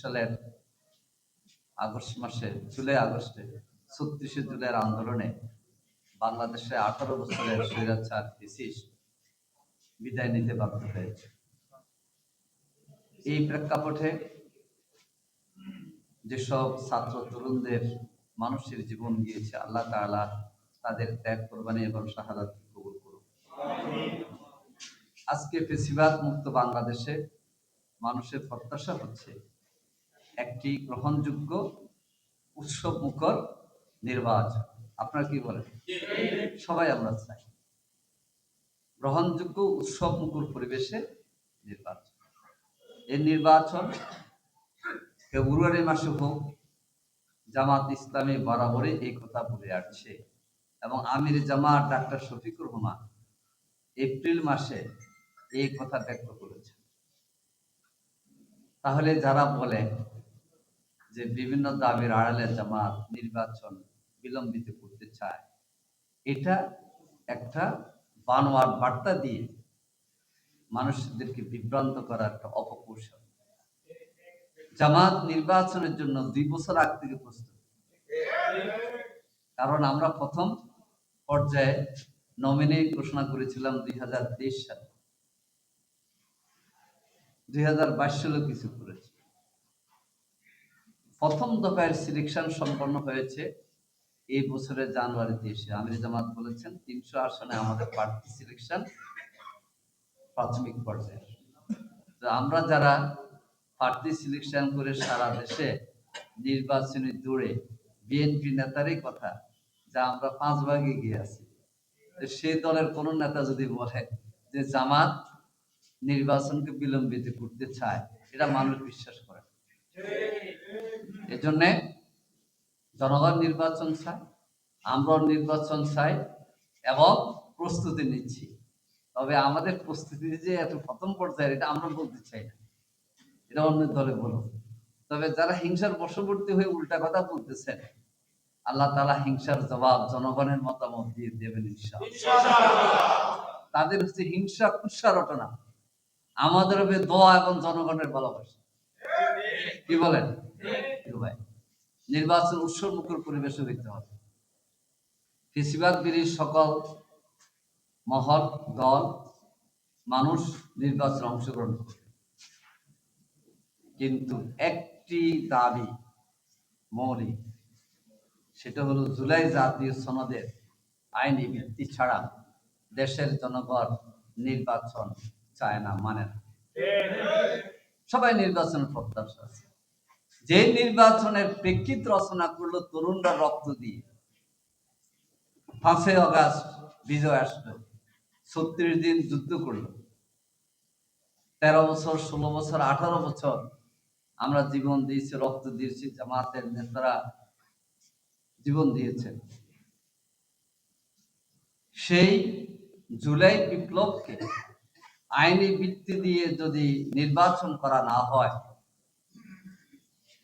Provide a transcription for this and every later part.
সালের আগস্ট মাসে, জুলাই আগস্টে, ছত্রিশে জুলাইয়ের আন্দোলনে বাংলাদেশে আঠারো বছরের স্বৈরাচার বিদায় নিতে বাধ্য হয়েছে। এই প্রেক্ষাপটে যেসব ছাত্র তরুণদের মানুষের জীবন গিয়েছে, আল্লাহ তাআলা তাদের ত্যাগ, কোরবানি এবং শাহাদাত কবুল করুন আজকে ফেসিবাদ মুক্ত বাংলাদেশে মানুষের প্রত্যাশা হচ্ছে একটি গ্রহণযোগ্য উৎসব মুখর নির্বাচন আপনারা কি বলেন? সবাই আমরা চাই। গ্রহণযোগ্য উৎসব মুখর পরিবেশে নির্বাচন এই নির্বাচন ফেব্রুয়ারি মাসে হোক, জামাত ইসলামী বরাবরই এই কথা বলে আসছে এবং আমির জামাত ডাক্তার শফিকুর রহমান এপ্রিল মাসে এই কথা ব্যক্ত করেছে তাহলে যারা বলে যে বিভিন্ন দাবির আড়ালে জামাত নির্বাচন বিলম্বিত করতে চায়। এটা একটা বানোয়ার বার্তা দিয়ে মানুষদেরকে বিভ্রান্ত করার একটা অপকৌশল। জামাত নির্বাচনের জন্য দুই বছর আগ থেকে প্রস্তুত। কারণ আমরা প্রথম পর্যায়ে নমিনি ঘোষণা করেছিলাম দুই হাজার তেইশ সালে। দুই হাজার বাইশ সালে কিছু করেছি। প্রথম দফায় সিলেকশন সম্পন্ন হয়েছে এই বছরের জানুয়ারিতে এসে আমির জামাত বলেছেন, তিনশো আসনে আমাদের প্রার্থী সিলেকশন প্রাথমিক পর্যায়ে তো আমরা যারা প্রার্থী সিলেকশন করে সারা দেশে নির্বাচনী দৌড়ে বিএনপি নেতারই কথা, যা আমরা পাঁচ ভাগে গিয়ে আছি সেই দলের কোন নেতা যদি বলে যে জামাত নির্বাচনকে বিলম্বিত করতে চায়, এটা মানুষ বিশ্বাস করে। এজন্যে জনগণ নির্বাচন চায় আমরাও নির্বাচন চাই এবং প্রস্তুতি নিচ্ছি। তবে আমাদের প্রস্তুতি যে এত প্রথম পর্যায়ে এটা আমরা বলতে চাই না। এটা অন্য দলে বলো তবে যারা হিংসার বশবর্তী হয়ে উল্টা কথা বলতেছেন আল্লাহ তালা হিংসার জবাব জনগণের মতামত দিয়ে দেবেন তাদের হচ্ছে হিংসা কুৎসা রটনা। আমাদের হবে দোয়া এবং জনগণের ভালোবাসা। কি বলেন? কি ভাই নির্বাচন উৎসব মুখর পরিবেশে হইতে হবে। ফেসিবাদ বিরোধী সকল মহল, দল, মানুষ নির্বাচনে অংশগ্রহণ করবে। কিন্তু একটি দাবি মৌলিক, সেটা হলো জুলাই জাতীয় সনদের আইনি ভিত্তি ছাড়া দেশের জনগণ নির্বাচন চায় না মানে না। সবাই নির্বাচনের প্রত্যাশা আছে। যে নির্বাচনের প্রেক্ষিত রচনা করল, তরুণরা রক্ত দিয়ে। পাঁচই অগাস্ট বিজয় আসলো, ছত্রিশ দিন যুদ্ধ করল। তেরো বছর, ষোলো বছর, আঠারো বছর আমরা জীবন দিয়েছি, রক্ত দিয়েছি, জামাতের নেতারা জীবন দিয়েছেন। সেই জুলাই বিপ্লবকে আইনি ভিত্তি দিয়ে যদি নির্বাচন করা না হয়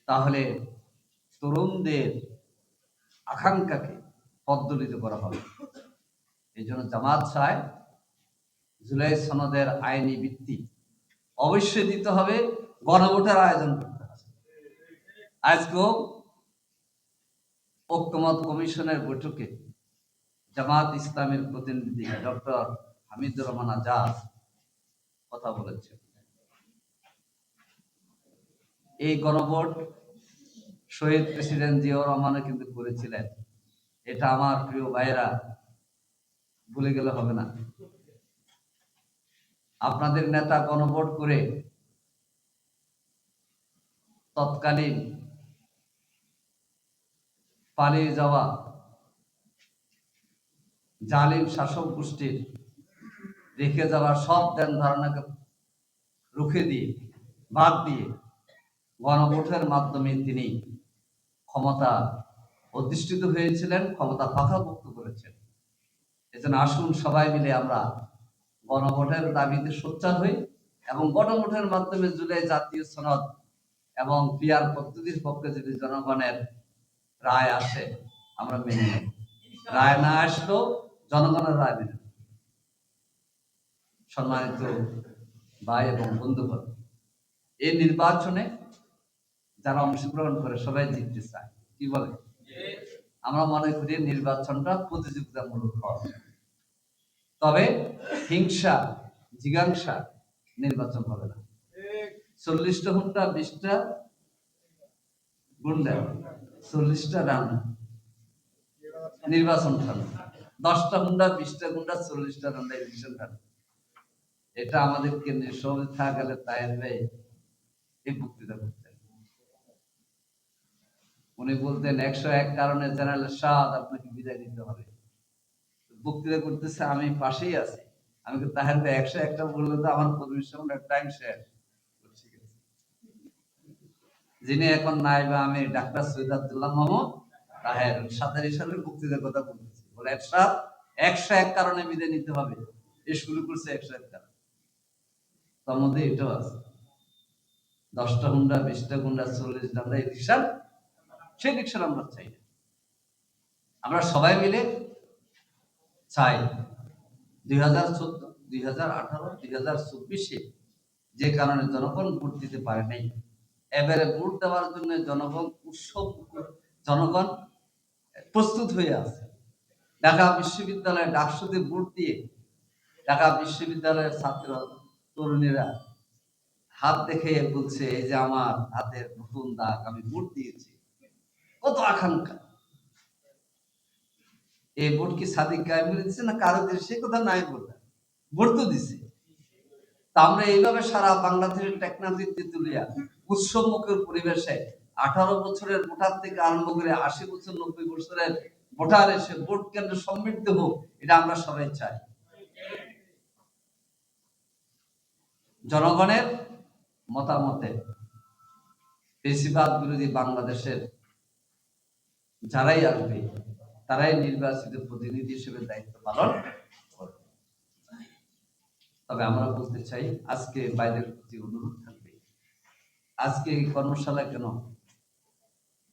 তাহলে তরুণদের আকাঙ্ক্ষাকে পদ্দলিত করা হবে। এই জন্য জামাত চায় জুলাই সনদের আইনি ভিত্তি অবশ্যই দিতে হবে, গণভোটের আয়োজন করতে হবে। আজকেও ঐক্যমত কমিশনের বৈঠকে জামাত ইসলামের প্রতিনিধি ডক্টর হামিদুর রহমান আজাদ কথা বলেছেন। এই গণভোট শহীদ প্রেসিডেন্ট জিয়াউর রহমানও কিন্তু করেছিলেন। এটা আমার প্রিয় ভাইরা ভুলে গেলে হবে না। আপনাদের নেতা গণভোট করে তৎকালীন পালিয়ে যাওয়া জালিম শাসক গোষ্ঠীর রেখে যাওয়া সব ধ্যান ধারণাকে রুখে দিয়ে, বাদ দিয়ে গণভোটের মাধ্যমে তিনি ক্ষমতা অধিষ্ঠিত হয়েছিলেন, ক্ষমতা পাকাভুক্ত করেছেন। এজন্য আসুন সবাই মিলে আমরা গণভোটের দাবিতে সোচ্চার হই এবং গণভোটের মাধ্যমে জুলাই জাতীয় সনদ এবং পিয়ার পদ্ধতির পক্ষে যদি জনগণের রায় আসে, আমরা মেনে নেব। রায় না আসলেও জনগণের রায় মেনে সম্মানিত ভাই এবং বন্ধুগণ, এই নির্বাচনে যারা অংশগ্রহণ করে সবাই জিততে চায়। কি বলে? আমরা মনে করি নির্বাচনটা প্রতিযোগিতামূলক হওয়া তবে হিংসা, জিজ্ঞাসা নির্বাচন হবে না। চল্লিশটা হুন্ডা, বিশটা গুন্ডা, চল্লিশটা রান্না নির্বাচন থাকবে দশটা হুন্ডা, বিশটা গুন্ডা, চল্লিশটা রান্না ইলেকশন থাকবে এটা আমাদের কেন্দ্রের সভাপতি থাকা গেলে তাই এই বক্তৃতা করতেন উনি বলতেন, একশো এক কারণে জেনারেল সাদ আপনাকে বিদায় দিতে হবে। বক্তৃতা করতেছে, আমি পাশেই আছি। আমি তাহের একশো একটা বললে তো আমার পরিবেশনের টাইম শেষ। যিনি এখন নাই বা আমি, ডাক্তার সৈয়দ আব্দুল্লাহ মোহাম্মদ তাহের সাতারি সালের বক্তৃতার কথা বলতেছি। বলে একশো একশো এক কারণে বিদায় নিতে হবে। এ শুরু করছে একশো এক কারণ। তার মধ্যে এটাও আছে। দশটা গুন্ডা বিশটা গুন্ডা চল্লিশ আমরা এই সেই রিক্সার আমরা চাই না। আমরা সবাই মিলে চাই দুই হাজার চোদ্দ, দুই হাজার আঠারো, দুই হাজার চব্বিশে যে কারণে জনগণ ভোট দিতে পারে নাই, এবারে ভোট দেওয়ার জন্য জনগণ উৎসব জনগণ প্রস্তুত হয়ে আছে। ঢাকা বিশ্ববিদ্যালয়ে ডাকসুতে ভোট দিয়ে ঢাকা বিশ্ববিদ্যালয়ের ছাত্র তরুণীরা হাত দেখে বলছে, এই যে আমার হাতের নতুন দাগ, আমি ভোট দিয়েছি। কত আকাঙ্ক্ষা। এই ভোট কি সাদিক গায়ে বলে দিচ্ছে না কারও দিয়ে সে কথা নাই বললেন ভোট তো দিছে। তা আমরা এইভাবে সারা বাংলাদেশের টেকনোলজি তেতুলিয়া উৎসব মুখের পরিবেশে আঠারো বছরের ভোটার থেকে আরম্ভ করে আশি বছর, নব্বই বছরের ভোটার এসে ভোট কেন্দ্র সমৃদ্ধ হোক, এটা আমরা সবাই চাই। জনগণের মতামতে বেশিরভাগ বিরোধী বাংলাদেশের যারাই আসবে, তারাই নির্বাচিত প্রতিনিধি হিসেবে দায়িত্ব পালন তবে আমরা বলতে চাই, আজকে বাইরের প্রতি অনুরোধ থাকবে, আজকে এই কর্মশালা কেন?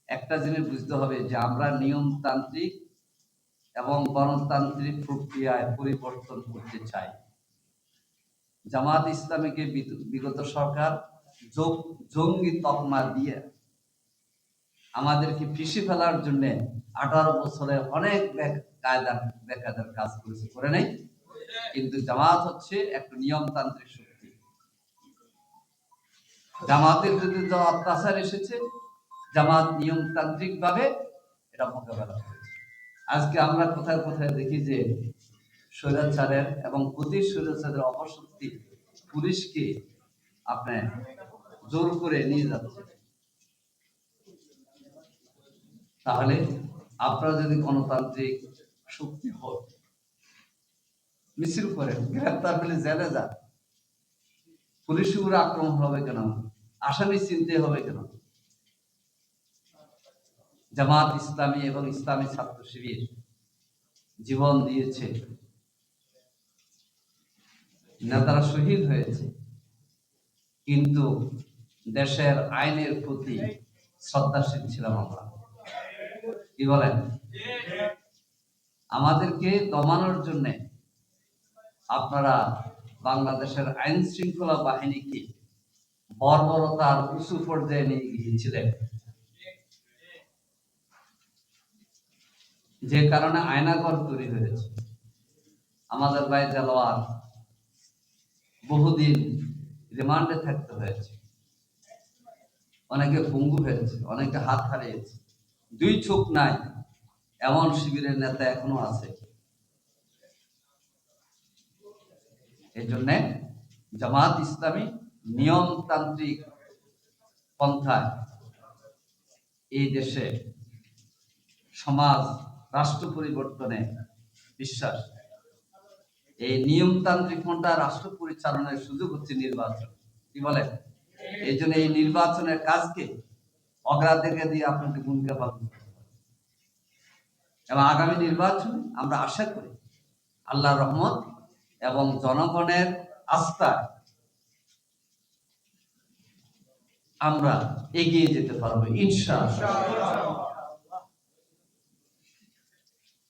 একটা জিনিস বুঝতে হবে যে আমরা নিয়মতান্ত্রিক এবং গণতান্ত্রিক প্রক্রিয়ায় পরিবর্তন করতে চাই। জামাত ইসলামীকে বিগত সরকার জঙ্গি তকমা দিয়ে আমাদেরকে পিষে ফেলার জন্য আঠারো বছরে অনেক কায়দার বেকায়দার কাজ করেছে, করে নাই। কিন্তু জামাত হচ্ছে একটা নিয়মতান্ত্রিক শক্তি। জামাতের বিরুদ্ধে যে অত্যাচার এসেছে, জামাত নিয়মতান্ত্রিক ভাবে এটা মোকাবেলা আজকে আমরা কোথায় কোথায় দেখি যে স্বৈরাচারের এবং প্রতি স্বৈরাচারের অপশক্তি পুলিশকে আপনার জোর করে নিয়ে যাচ্ছে। তাহলে আপনারা যদি গণতান্ত্রিক শক্তি হন মিছিল করেন, গ্রেপ্তার পেলে জেলে যান। পুলিশের উপরে আক্রমণ হবে কেন? আসামি চিনতে হবে কেন? জামাত ইসলামী এবং ইসলামী ছাত্র শিবির জীবন দিয়েছে। নেতারা শহীদ হয়েছে। কিন্তু দেশের আইনের প্রতি শ্রদ্ধাশীল ছিলাম আমরা। কি বলেন? আমাদেরকে দমানোর জন্য আপনারা বাংলাদেশের আইন শৃঙ্খলা বাহিনীকে বর্বরতার উঁচু পর্যায়ে নিয়ে গিয়েছিলেন। যে কারণে আয়নাগর তৈরি হয়েছে। আমাদের ভাই দেলোয়ার বহুদিন রিমান্ডে থাকতে হয়েছে। অনেকে পঙ্গু হয়েছে, অনেকে হাত হারিয়েছে। দুই চোখ নাই, এমন শিবিরের নেতা এখনও আছে। এই জন্যে জামাত ইসলামী নিয়মতান্ত্রিক পন্থায় এই দেশে সমাজ, রাষ্ট্র পরিবর্তনে বিশ্বাস। এই নিয়মতান্ত্রিক পন্থা রাষ্ট্র পরিচালনার সুযোগ হচ্ছে নির্বাচন। কি বলেন? এই জন্য এই নির্বাচনের কাজকে অগ্রাধিকার দিয়ে আপনাকে ভূমিকা পালন করতে হবে। এবং আগামী নির্বাচনে আমরা আশা করি আল্লাহ রহমত এবং জনগণের আস্থা আমরা এগিয়ে যেতে পারব ইনশা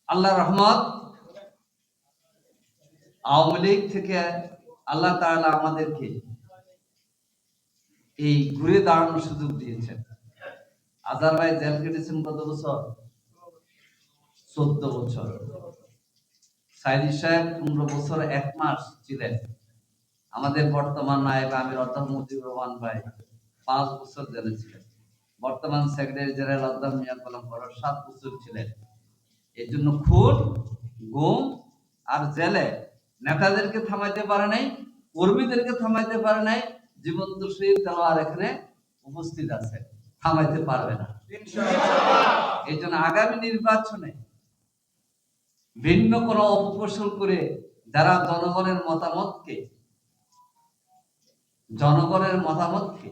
আল্লাহ রহমত আওয়ামী লীগ থেকে আল্লাহ তাআলা আমাদেরকে এই ঘুরে দাঁড়ানোর সুযোগ দিয়েছেন আজার ভাই জেল কেটেছেন কত বছর? চোদ্দ বছর। সাইদি সাহেব, পনেরো বছর, এক মাস ছিলেন। আমাদের বর্তমান নায়ক আমির অধ্যাপ মুজিবুর রহমান ভাই পাঁচ বছর জেলে ছিলেন। বর্তমান সেক্রেটারি জেনারেল অধ্যাপ মিয়া কলম বড় সাত বছর ছিলেন। এর জন্য খুন, গুম আর জেলে নেতাদেরকে থামাইতে পারে নাই, কর্মীদেরকে থামাইতে পারে নাই, জীবন্ত শহীদ তালোয়ার এখানে উপস্থিত আছে থামাইতে পারবে না। এই জন্য আগামী নির্বাচনে ভিন্ন কোন অপকৌশল করে যারা জনগণের মতামতকে জনগণের মতামতকে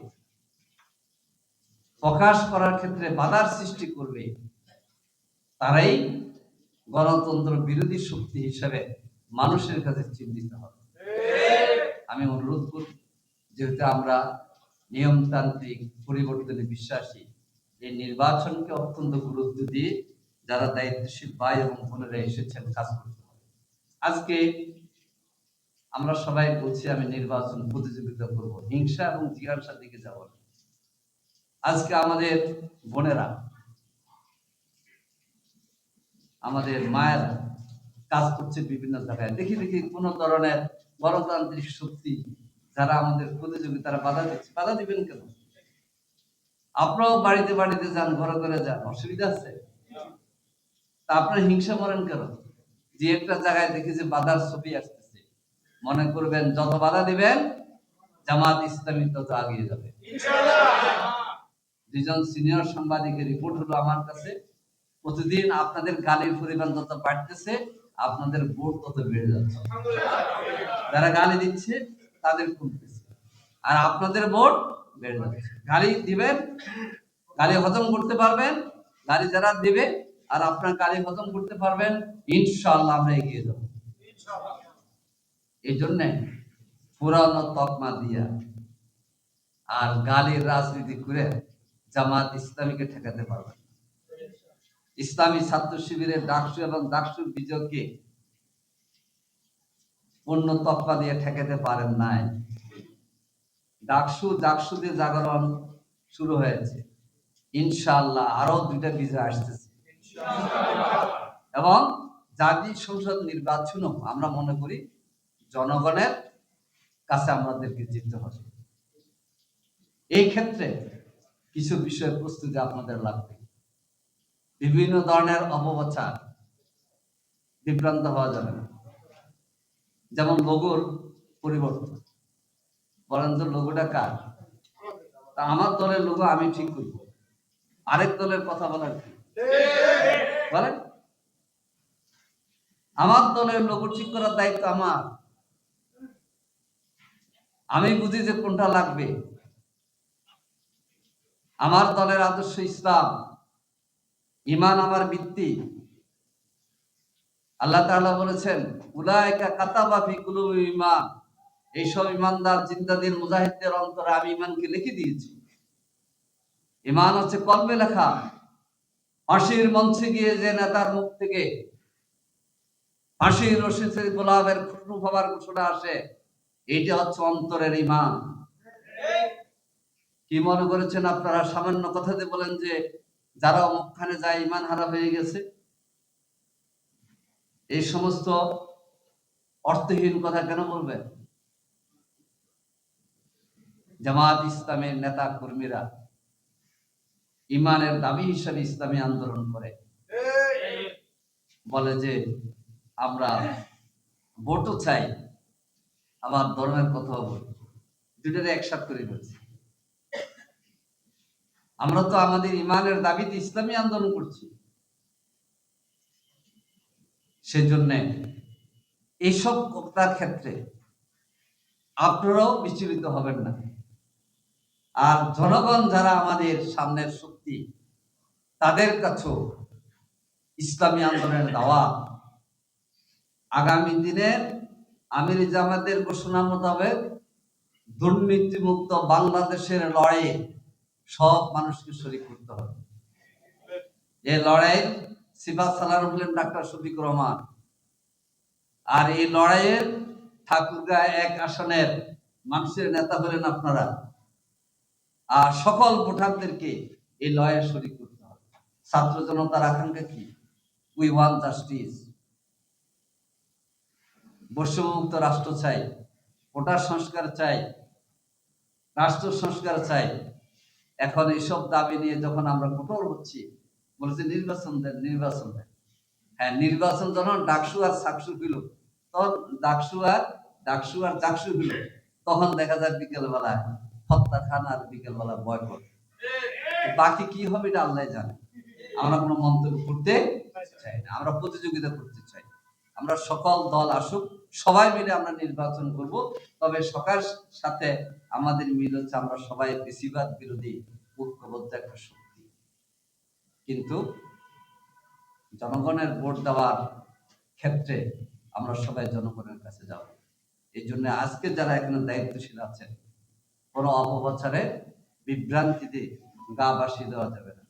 প্রকাশ করার ক্ষেত্রে বাধার সৃষ্টি করবে, তারাই গণতন্ত্র বিরোধী শক্তি হিসেবে মানুষের কাছে চিহ্নিত হবে। আমি অনুরোধ করব, যেহেতু আমরা নিয়মতান্ত্রিক পরিবর্তনে বিশ্বাসী, এই নির্বাচনকে অত্যন্ত গুরুত্ব দিয়ে যারা দায়িত্বশীল ভাই এবং বোনেরা এসেছেন কাজ করতে হবে। আজকে আমরা সবাই বলছি, আমি নির্বাচন প্রতিযোগিতা করব, হিংসা এবং জিজ্ঞাসার দিকে যাব আজকে আমাদের বোনেরা, আমাদের মায়ের কাজ করছে বিভিন্ন জায়গায়। দেখি দেখি কোন ধরনের গণতান্ত্রিক শক্তি যারা আমাদের প্রতিযোগিতারা বাধা দিচ্ছে। বাধা দিবেন কেন? আপনারাও বাড়িতে বাড়িতে যান, ঘরে ঘরে যান, অসুবিধা আছে? তা আপনারা হিংসা করেন কেন? যে একটা জায়গায় দেখি যে বাধার ছবি আসতেছে। মনে করবেন, যত বাধা দিবেন, জামাত ইসলামী তত আগিয়ে যাবে। দুজন সিনিয়র সাংবাদিকের রিপোর্ট হলো আমার কাছে। প্রতিদিন আপনাদের গালির পরিমাণ যত বাড়তেছে, আপনাদের ভোট তত বেড়ে যাচ্ছে। যারা গালি দিচ্ছে তাদের কমতেছে আর আপনাদের ভোট বেড়ে গালি দিবেন, গালি হজম করতে পারবেন, গালি যারা দিবে, আর আপনার গালি হজম করতে পারবেন, ইনশাআল্লাহ আমরা এগিয়ে যাব। এই জন্যে পুরানো তকমা দিয়া আর গালির রাজনীতি করে জামাত ইসলামীকে ঠেকাতে পারবেন ইসলামী ছাত্র শিবিরের ডাকসু এবং ডাকসুর বিজয়কে পূর্ণ তকমা দিয়ে ঠেকাতে পারেন নাই। ডাকসু ডাকসু দিয়ে জাগরণ শুরু হয়েছে। ইনশাআল্লাহ আরও দুইটা বিজয় আসতেছে। এবং জাতীয় সংসদ নির্বাচনও আমরা মনে করি জনগণের কাছে আমাদেরকে জিততে হবে। এই ক্ষেত্রে কিছু বিষয় প্রস্তুতি আপনাদের লাগবে। বিভিন্ন ধরনের অপপ্রচার বিভ্রান্ত হওয়া যাবে না। যেমন লোগোর পরিবর্তন। বলেন তো লোগোটা কার? তা আমার দলের লোগো আমি ঠিক করব। আরেক দলের কথা বলার কি বলেন। আমার দলের লোগো ঠিক করার দায়িত্ব আমার। আমি বুঝি যে কোনটা লাগবে। আমার দলের আদর্শ ইসলাম। ইমান আমার ভিত্তি। আল্লাহ তাআলা বলেছেন, উলাইকা কাতাবা ফি কুলুবি ইমান এইসব ইমানদার জিন্দাদিন মুজাহিদদের অন্তরে আমি ইমানকে লিখে দিয়েছি। ইমান হচ্ছে কলমে লেখা। ফাঁসির মঞ্চে গিয়ে যে নেতার মুখ থেকে ফাঁসির রশিদের গোলাপের খুশবু হবার ঘোষণা আসে, এইটা হচ্ছে অন্তরের ঈমান। কি মনে করেছেন আপনারা? সামান্য কথাতে বলেন যে, যারা অমুকখানে যায় ইমান হারা হয়ে গেছে এই সমস্ত অর্থহীন কথা কেন বলবেন জামাত ইসলামের নেতা কর্মীরা ইমানের দাবি হিসাবে ইসলামী আন্দোলন করে। বলে যে, আমরা ভোটও চাই, আবার ধর্মের কথাও বলি। দুটারে একসাথ করে বলছি আমরা তো আমাদের ইমানের দাবিতে ইসলামী আন্দোলন করছি। সেজন্য এইসব বক্তার ক্ষেত্রে আপনারাও বিচলিত হবেন না। আর জনগণ যারা আমাদের সামনের শক্তি, তাদের কাছেও ইসলামী আন্দোলনের দাওয়া। আগামী দিনের আমির জামাতের ঘোষণা মোতাবেক দুর্নীতিমুক্ত বাংলাদেশের লড়াইয়ে সব মানুষকে শরীক করতে হবে। এই লড়াইয়ের সিফাত সালার হলেন ডাক্তার শফিক রহমান। আর এই লড়াইয়ের ঠাকুরগাঁ এক আসনের মানুষের নেতা হলেন আপনারা। আর সকল ভোটারদেরকে এই লয়ে শরিক করতে হবে। ছাত্র জনতার আকাঙ্ক্ষা কি? উই ওয়ান জাস্টিস বৈষম্যমুক্ত রাষ্ট্র চাই, ভোটার সংস্কার চাই, রাষ্ট্র সংস্কার চাই। এখন এইসব দাবি নিয়ে যখন আমরা কঠোর হচ্ছি বলেছে, নির্বাচন দেন নির্বাচন দেন। হ্যাঁ নির্বাচন যখন ডাকসু আর সাকসু হইল, তখন ডাকসু আর ডাকসু আর ডাকসু হইল, তখন দেখা যায় বিকেলবেলা হত্যা খান আর বিকেলবেলা বয়কট। বাকি কি হবে এটা আল্লাহ জানে। আমরা কোনো মন্তব্য করতে চাই না, আমরা প্রতিযোগিতা করতে চাই। আমরা সকল দল আসুক, সবাই মিলে আমরা নির্বাচন করব, তবে সকার সাথে আমাদের মিল হচ্ছে আমরা সবাই বেশিরভাগ বিরোধী ঐক্যবদ্ধ একটা কিন্তু জনগণের ভোট দেওয়ার ক্ষেত্রে আমরা সবাই জনগণের কাছে যাব। এই জন্য আজকে যারা এখানে দায়িত্বশীল আছেন, কোনো অপপ্রচারে বিভ্রান্তিতে গা বাসিয়ে দেওয়া যাবে না।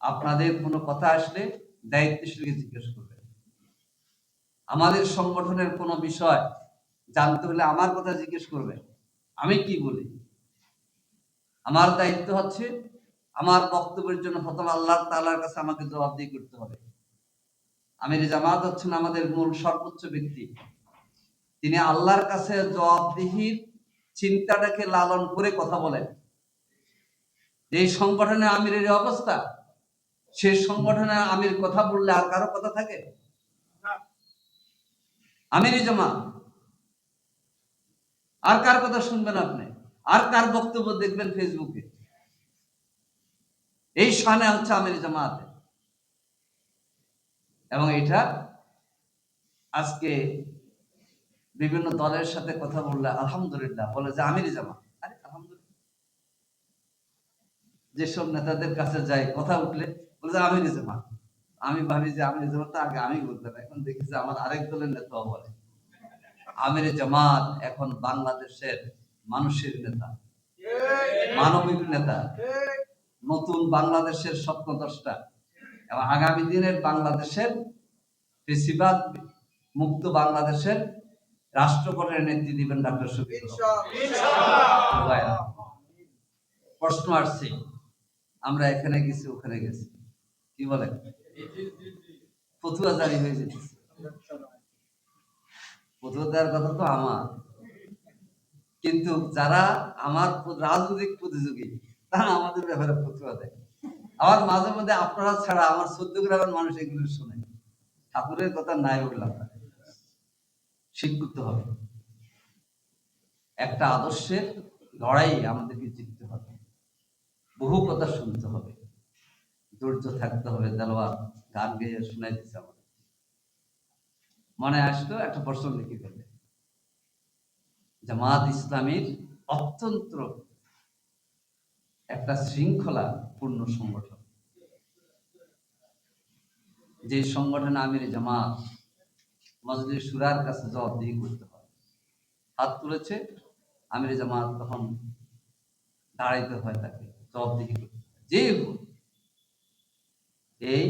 আপনাদের কোনো কথা আসলে দায়িত্বশীলকে জিজ্ঞেস করবেন। আমাদের সংগঠনের কোনো বিষয় জানতে হলে আমার কথা জিজ্ঞেস করবেন। আমি কি বলি? আমার দায়িত্ব হচ্ছে আমার বক্তব্যের জন্য প্রথম আল্লাহ তাআলার কাছে আমাকে জবাবদিহি করতে হবে। আমির জামাত হচ্ছেন আমাদের মূল সর্বোচ্চ ব্যক্তি। তিনি আল্লাহর কাছে জবাবদিহির চিন্তাটাকে লালন করে কথা বলেন। এই সংগঠনে আমিরের অবস্থা সেই সংগঠনে আমির কথা বললে আর কারও কথা থাকে? আমিরই জামা আর কার কথা শুনবেন আপনি? আর কার বক্তব্য দেখবেন ফেসবুকে এই শানে হচ্ছে আমির জামাতে। এবং এটা আজকে বিভিন্ন দলের সাথে কথা বললে আলহামদুলিল্লাহ বলে যে আমির জামা আরে আলহামদুলিল্লাহ। যেসব নেতাদের কাছে যাই কথা উঠলে বলে যে আমির জামা আমি ভাবি যে আমির জামাতটা আগে আমি বলতাম, এখন দেখি যে আমার আরেক দলের নেতাও বলে। আমির জামাত এখন বাংলাদেশের মানুষের নেতা, মানবিক নেতা। নতুন বাংলাদেশের স্বপ্ন দশটা এবং আগামী দিনের বাংলাদেশের বেশিরভাগ মুক্ত বাংলাদেশের রাষ্ট্রপতির নেতৃত্ব দিবেন ডাক্তার শফিক প্রশ্ন আসছে আমরা এখানে গেছি, ওখানে গেছি। কি বলে ফতুয়া জারি হয়ে যেতেছে। ফতুয়া দেওয়ার কথা তো আমার। কিন্তু যারা আমার রাজনৈতিক প্রতিযোগী তারা আমাদের ব্যাপারে ফতুয়া দেয়। আমার মাঝে মধ্যে আপনারা ছাড়া আমার চোদ্দ গ্রামের মানুষ এগুলো শোনে। ঠাকুরের কথা নাই বললাম শিক্ষিত হবে। একটা আদর্শের লড়াই আমাদেরকে জিততে হবে। বহু কথা শুনতে হবে। ধৈর্য থাকতে হবে দেলোয়ার গান গেয়ে শোনাই দিচ্ছে আমাদের। মনে আসলো একটা প্রশ্ন লিখে ফেলে জামাত ইসলামীর অত্যন্ত একটা শৃঙ্খলা পূর্ণ সংগঠন। যে সংগঠনে আমির জামাত মসজিদ সুরার কাছে জবাবদিহি করতে হয়। হাত তুলেছে, আমির জামাত তখন দাঁড়াইতে হয় তাকে জবাবদিহি করতে যে এই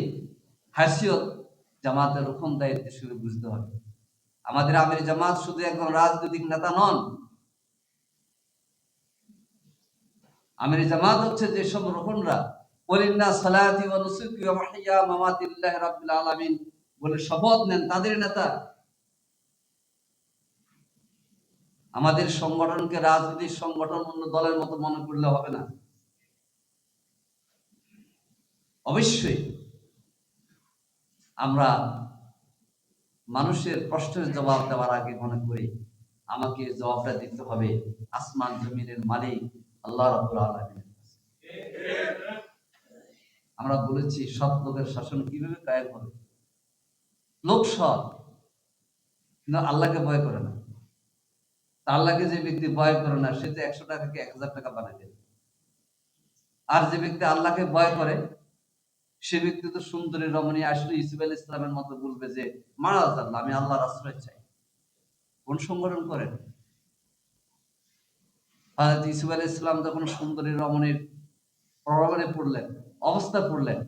হাসিয়ত জামাতের রকম দায়িত্ব শুরু বুঝতে হবে। আমাদের আমির জামাত শুধু একজন রাজনৈতিক নেতা নন আমির জামাত হচ্ছে যেসব রোহনরা সালাতি নুসুকি মামাতিল্লাহ রাব্বিল আলামিন বলে শপথ নেন তাদের নেতা। আমাদের সংগঠনকে রাজনৈতিক সংগঠন অন্য দলের মতো মনে করলে হবে না। অবশ্যই আমরা মানুষের প্রশ্নের জবাব দেওয়ার আগে মনে করি, আমাকে জবাবটা দিতে হবে। আসমান জমিনের মালিক আল্লাহ রাব্বুল আলামিনের। আমরা বলেছি, সৎ লোকের শাসন কীভাবে কায়েম হবে? লোক সৎ, কিন্তু আল্লাহকে ভয় করে না। আল্লাহকে যে ব্যক্তি ভয় করে না, সে তো একশো টাকাকে এক হাজার টাকা বানাই দেবে আর যে ব্যক্তি আল্লাহকে ভয় করে, সে ব্যক্তি তো সুন্দরী, রমণী, আসলে ইসুফ ইসলামের মতো বলবে যে, মারা আল্লাহ আমি আল্লাহর আশ্রয় চাই। কোন সংগঠন করেন? হযরত ইসুফ আল ইসলাম যখন সুন্দরী রমণীর প্রলোভনে পড়লেন অবস্থা পড়লেন,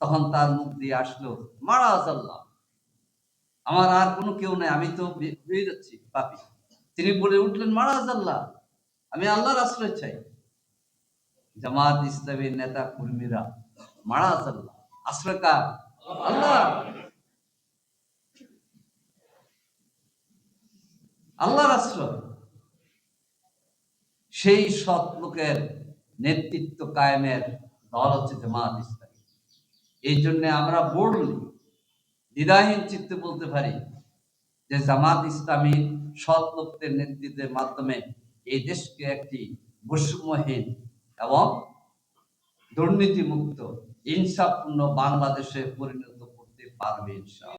তখন তার মুখ দিয়ে আসলো, মারা আল্লাহ, আমার আর কোনো কেউ নেই, আমি তো বেরিয়ে যাচ্ছি, পাপি। তিনি বলে উঠলেন, মারা আল্লাহ, আমি আল্লাহর আশ্রয় চাই। জামাত ইসলামীর নেতা কর্মীরা মারা আল্লাহ, আশ্রয় কার? আল্লাহ। আল্লাহর আশ্রয়। সেই সৎ লোকের নেতৃত্ব কায়েমের দল হচ্ছে জামাত ইসলামী এই জন্য আমরা বললি দ্বিধাহীন চিত্তে বলতে পারি যে জামাত ইসলামী সৎ লোকদের নেতৃত্বের মাধ্যমে এই দেশকে একটি বৈষম্যহীন এবং দুর্নীতিমুক্ত ইনসাফপূর্ণ বাংলাদেশে পরিণত করতে পারবে ইনশাআল্লাহ।